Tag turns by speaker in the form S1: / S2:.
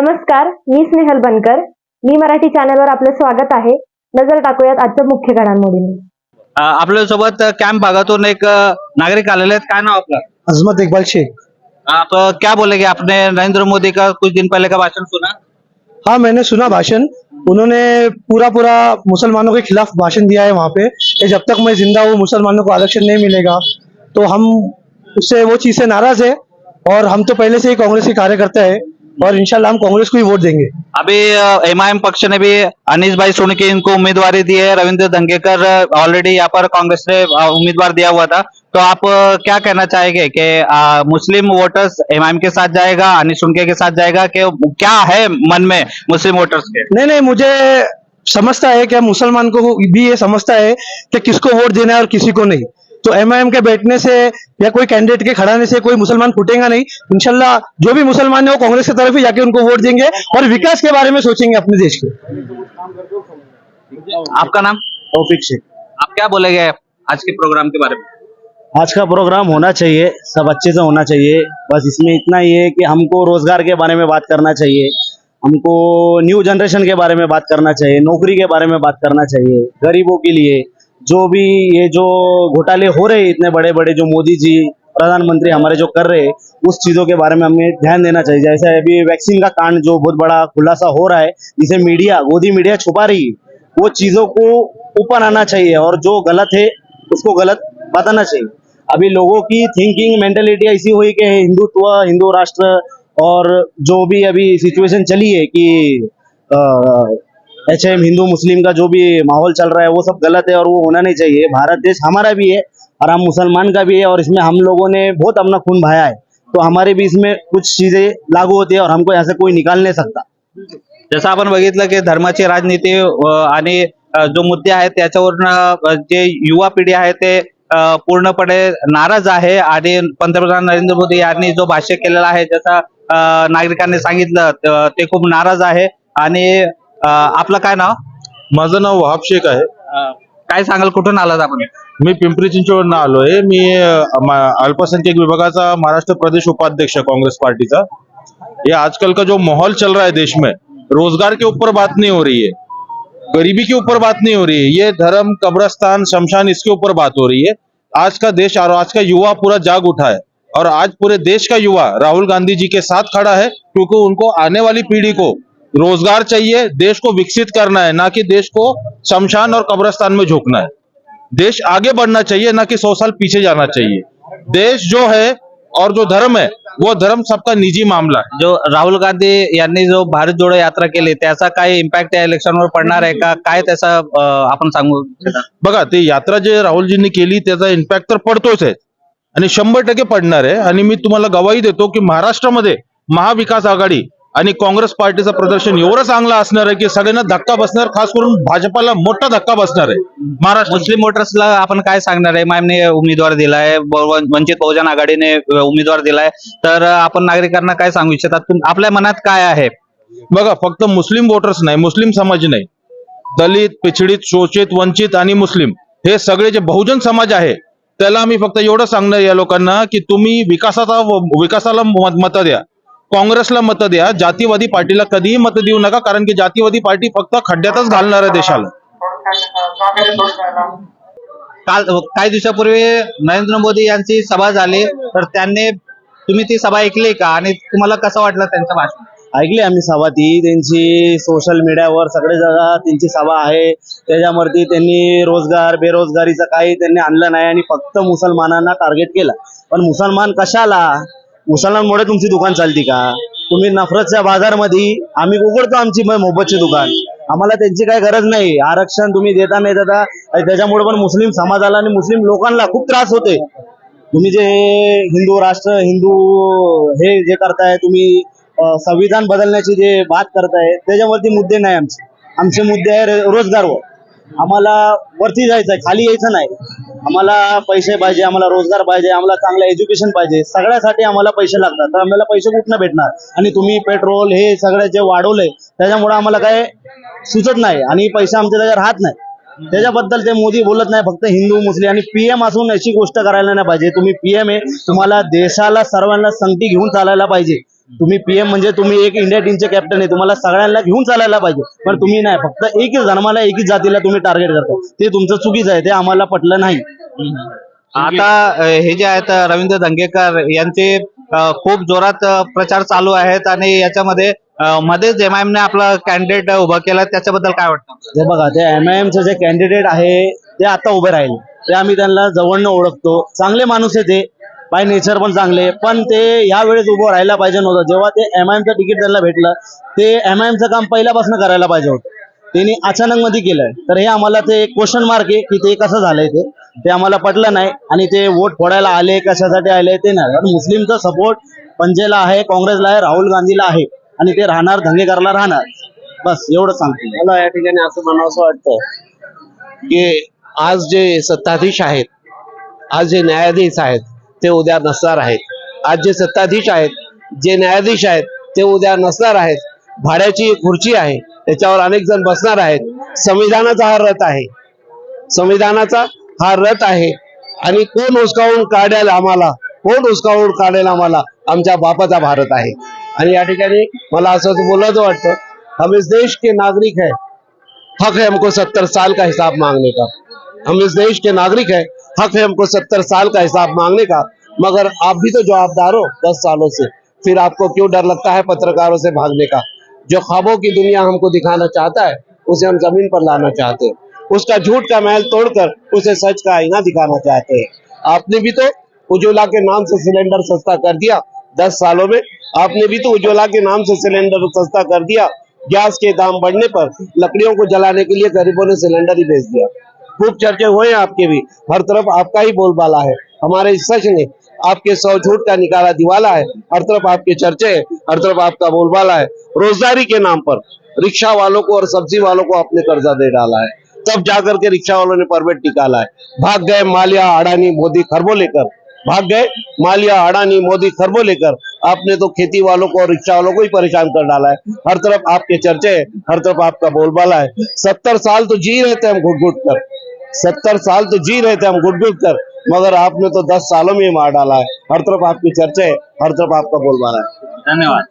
S1: नमस्कार मी स्नेहल बनकर. मी मराठी चॅनलवर आपलं स्वागत आहे. नजर टाकूयात आजच्या मुख्य घडामोडींनी.
S2: अ, आपल्यासोबत कॅम्प भागातून एक नागरिक आलेले आहेत. काय नाव आपलं?
S3: अजमत इकबाल शेख.
S2: आप क्या बोलेंगे आपने नरेंद्र मोदी का कुछ दिन पहले का भाषण सुना?
S3: हाँ मैंने सुना भाषण। उन्होंने पूरा पूरा मुसलमानों के खिलाफ भाषण दिया है वहाँ पे। कि जब तक मैं जिंदा हूँ मुसलमानों को आरक्षण नहीं मिलेगा। तो हम उससे वो चीज से नाराज है। और हम तो पहले से ही कांग्रेस के कार्यकर्ता है। और इंशाल्लाह हम कांग्रेस को ही वोट देंगे।
S2: अभी एमआईएम पक्ष ने भी अनिस भाई सोनके इनको उम्मीदवारी दी है रविंद्र दंगेकर ऑलरेडी यहाँ पर कांग्रेस ने उम्मीदवार दिया हुआ था। तो आप क्या कहना चाहेंगे कि मुस्लिम वोटर्स एमआईएम के साथ जाएगा अनिस उनके के साथ जाएगा कि क्या है मन में मुस्लिम वोटर्स के?
S3: नहीं नहीं मुझे समझता है कि मुसलमान को भी ये समझता है कि किसको वोट देना है और किसी को नहीं। तो एमआईएम के बैठने से या कोई कैंडिडेट के खड़ाने से कोई मुसलमान फूटेगा नहीं। इंशाल्लाह जो भी मुसलमान है वो कांग्रेस की तरफ़ ही जाके उनको वोट देंगे और विकास के बारे में सोचेंगे अपने देश के।
S2: आपका नाम?
S4: तौफिक शेख।
S2: आप क्या बोलेंगे आज के प्रोग्राम के बारे में?
S4: आज का प्रोग्राम होना चाहिए सब अच्छे से होना चाहिए। बस इसमें इतना ही है कि हमको रोज़गार के बारे में बात करना चाहिए हमको न्यू जनरेशन के बारे में बात करना चाहिए नौकरी के बारे में बात करना चाहिए गरीबों के लिए। जो भी ये जो घोटाले हो रहे इतने बड़े बड़े जो मोदी जी, प्रधानमंत्री हमारे जो कर रहे उस चीज़ों के बारे में हमें ध्यान देना चाहिए। जैसे अभी वैक्सीन का कांड जो बहुत बड़ा खुलासा हो रहा है, जिसे मीडिया गोदी मीडिया छुपा रही है, वो चीज़ों को ऊपर आना चाहिए और जो गलत है, उसको गलत बताना चाहिए। अभी लोगों की थिंकिंग मेंटेलिटी ऐसी हुई कि हिंदुत्व, हिंदू राष्ट्र और जो भी अभी सिचुएशन चली है कि एच एम हिंदू मुस्लिम का जो भी माहौल चल रहा है वो सब गलत है और वो होना नहीं चाहिए। भारत देश हमारा भी है और हम मुसलमान का भी है और इसमें हम लोगों ने बहुत अपना खून भाया है। तो हमारे भी इसमें कुछ चीजें लागू होती है और हमको यहाँ से कोई निकाल नहीं सकता।
S2: जसं आपण बघितलं की धर्माची राजनीती आणि जो मुद्दे आहेत त्याच्यावरून जे युवा पिढी आहे ते पूर्णपणे नाराज आहे आणि पंतप्रधान नरेंद्र मोदी यांनी जो भाष्य केलेला आहे जसं अ, नागरिकांनी सांगितलं ते खूप नाराज आहे आणि आपलं काय नाव?
S5: माझं नाव वहाब शेख आहे.
S2: अ, काय सांगाल कुठून आलात आपण?
S5: मी पिंपरी चिंचवडनं आलोय. मी अ, मा- अल्पसंख्यक विभागाचा महाराष्ट्र प्रदेश उपाध्यक्ष है कांग्रेस पार्टी का ये आजकल का जो माहौल चल रहा है देश में रोज़गार के ऊपर बात नहीं हो रही है. गरीबी के ऊपर बात नहीं हो रही है. ये धर्म कब्रस्तान शमशान इसके ऊपर बात हो रही है. आज का देश और आज का युवा पूरा जाग उठा है. और आज पूरे देश का युवा राहुल गांधी जी के साथ खड़ा है क्योंकि उनको आने वाली पीढ़ी को रोज़गार चाहिए देश को विकसित करना है ना कि देश को शमशान और कब्रस्तान में झोंकना है। देश आगे बढ़ना चाहिए ना कि सौ साल पीछे जाना चाहिए। देश जो है और जो धर्म है वो धर्म सबका निजी मामला है।
S2: जो राहुल गांधी यांनी जो भारत जोडो यात्रा केली त्याचा काय इम्पॅक्ट या इलेक्शनवर पडणार आहे का? काय त्याचा आपण सांगू
S5: बघा ते यात्रा जे राहुलजींनी केली त्याचा इम्पॅक्ट तर पडतोच आहे. आणि शंभर टक्के पडणार आहे. आणि मी तुम्हाला गवाही देतो की महाराष्ट्रामध्ये महाविकास आघाडी आणि काँग्रेस पार्टीचं प्रदर्शन एवढं चांगलं असणार आहे की सगळ्यांना धक्का बसणार खास करून भाजपाला मोठा धक्का बसणार आहे. महाराष्ट्र
S2: मुस्लिम वोटर्सला आपण काय सांगणार आहे? मायमने उमेदवार दिलाय वंचित बहुजन आघाडीने उमेदवार दिलाय. तर आपण नागरिकांना काय सांगू इच्छितात? आपल्या मनात काय आहे?
S5: बघा फक्त मुस्लिम वोटर्स नाही मुस्लिम समाज नाही. दलित पिछडीत शोषित वंचित आणि मुस्लिम हे सगळे जे बहुजन समाज आहे त्याला आम्ही फक्त एवढं सांगणार या लोकांना की तुम्ही विकासाचा विकासाला मत द्या. काँग्रेसला मत द्या. जातीवादी पार्टीला कधीही मत देऊ नका कारण की जातीवादी पार्टी फक्त खड्ड्यातच घालणार आहे देशाला.
S2: काल काही दिवसापूर्वी नरेंद्र मोदी यांची सभा झाली तर त्यांनी तुम्ही ती सभा ऐकली का? आणि तुम्हाला कसं वाटलं त्यांचं भाषण?
S4: ऐकली आम्ही सभा ती. त्यांची सोशल मीडियावर सगळे जगा त्यांची सभा आहे. त्याच्यावरती त्यांनी रोजगार बेरोजगारीचं काही त्यांनी आणलं नाही आणि फक्त मुसलमानांना टार्गेट केलं. पण मुसलमान कशाला? मुसलमानमुळे तुमची दुकान चालते का? तुम्ही नफरतच्या बाजारमध्ये आम्ही उघडतो आमची मोबतची दुकान. आम्हाला त्यांची काही गरज नाही. आरक्षण तुम्ही देता नाही देता त्याच्यामुळे पण मुस्लिम समाजाला आणि मुस्लिम लोकांना खूप त्रास होते तुम्ही जे हिंदू राष्ट्र हिंदू हे जे करताय तुम्ही संविधान बदलण्याची जे बात करताय त्याच्यावरती मुद्दे नाही आमचे. आमचे मुद्दे आहे रोजगारवर. आम्हाला वरती जायचं आहे खाली यायचं नाही. आम्हाला पैसे पाहिजे आम्हाला रोजगार पाहिजे आम्हाला चांगलं एज्युकेशन पाहिजे. सगळ्यासाठी आम्हाला पैसे लागतात. तर आम्हाला पैसे कुठनं भेटणार? आणि तुम्ही पेट्रोल हे सगळं जे वाढवलंय त्याच्यामुळे आम्हाला काय सुचत नाही आणि पैसे आमच्या त्याच्यावर राहत नाही. त्याच्याबद्दल ते मोदी बोलत नाही फक्त हिंदू मुस्लिम आणि पीएम असून अशी गोष्ट करायला नाही पाहिजे. तुम्ही पीएम आहे तुम्हाला देशाला सर्वांना संगती घेऊन चालायला पाहिजे. तुम्ही पीएम म्हणजे तुम्ही एक इंडिया टीमचे कॅप्टन आहे. तुम्हाला सगळ्यांना घेऊन चालायला पाहिजे. पण तुम्ही नाही. फक्त एकच धर्माला एकच जातीला तुम्ही टार्गेट करता. ते तुमचं चुकीचं आहे. ते आम्हाला पटलं नाही.
S2: आता हे जे आहेत रवींद्र धंगेकर यांचे खूप जोरात प्रचार चालू आहेत आणि याच्यामध्ये मध्येच एमआयएम ने आपला कॅन्डिडेट उभा केला. त्याच्याबद्दल काय वाटतं?
S4: हे बघा ते एम आय एमचे जे कॅन्डिडेट आहे ते आता उभे राहिले. ते आम्ही त्यांना जवळनं ओळखतो. चांगले माणूस आहे ते. बाय नेचर पण चांगले. पण ते या वेळेस उभं राहायला पाहिजे नव्हतं. जेव्हा ते एम आय एमचं तिकीट त्यांना भेटलं ते एम आय एमचं काम पहिल्यापासून करायला पाहिजे होतं. त्यांनी अचानक मध्ये केलंय. तर हे आम्हाला ते क्वेश्चन मार्क आहे की ते कसं झालंय ते. ते आम्हाला पटलं नाही. आणि ते वोट फोडायला आले कशासाठी आले ते नाही. कारण मुस्लिमचा सपोर्ट पंजेला आहे काँग्रेसला आहे राहुल गांधीला आहे. आणि ते राहणार धंगेकरला राहणार. बस एवढं सांगतो.
S6: मला या ठिकाणी असं म्हणावं वाटतं की आज जे सत्ताधीश आहेत आज जे न्यायाधीश आहेत ते उद्या नसणार आहेत. आज जे सत्ताधीश आहेत जे न्यायाधीश आहेत ते उद्या नसणार आहेत. भाड्याची खुर्ची आहे. त्याच्यावर अनेक जण बसणार आहेत. संविधानाचा हा रथ आहे. संविधानाचा हा रथ आहे. आणि कोण हुसकावून काढेल आम्हाला? कोण हुसकावून काढेल आम्हाला? आमच्या बापाचा भारत आहे. आणि या ठिकाणी मला असं बोलायचं वाटतं हम इस देश के नागरिक है. हक है हमको सत्तर साल का हिसाब मांगने का. हम इस देश के नागरिक है हक है हमको सत्तर साल का हिसाब मांगने का, मगर आप भी तो जवाबदार हो दस सालों से। फिर आपको क्यों डर लगता है पत्रकारों से भागने का? जो ख्वाबों की दुनिया हमको दिखाना चाहता है, उसे हम ज़मीन पर लाना चाहते हैं। उसका झूठ का महल तोड़कर उसे सच का आईना दिखाना चाहते हैं। आपने भी तो उज्ज्वला के नाम से सिलेंडर सस्ता कर दिया दस सालों में। आपने भी तो उज्ज्वला के नाम से सिलेंडर सस्ता कर दिया। गैस के दाम बढ़ने पर लकड़ियों को जलाने के लिए गरीबों ने सिलेंडर ही भेज दिया। खूब चर्चे हुए हैं आपके भी। हर तरफ़ आपका ही बोलबाला है। हमारे इस सच ने आपके सौ झूठ का निकाला दिवाला है। हर तरफ़ आपके चर्चे है, हर तरफ़ आपका बोलबाला है। रोजगारी के नाम पर रिक्शा वालों को और सब्ज़ी वालों को आपने कर्जा दे डाला है। तब जाकर के रिक्शा वालों ने परमिट निकाला है। भाग गए मालिया, अडानी, मोदी, खरबों लेकर। भाग गए मालिया, अडानी, मोदी, खरबों लेकर। आपने तो खेती वालों को और रिक्शा वालों को ही परेशान कर डाला है। हर तरफ़ आपके चर्चे है, हर तरफ़ आपका बोलबाला है। सत्तर साल तो जी रहे थे हम घुट घुट कर। सत्तर साल तो जी रहे थे हम गुटगुट कर मगर आपने तो दस सालों में ही मार डाला है। हर तरफ आपकी चर्चा है हर तरफ आपका बोलबाला है।
S2: धन्यवाद।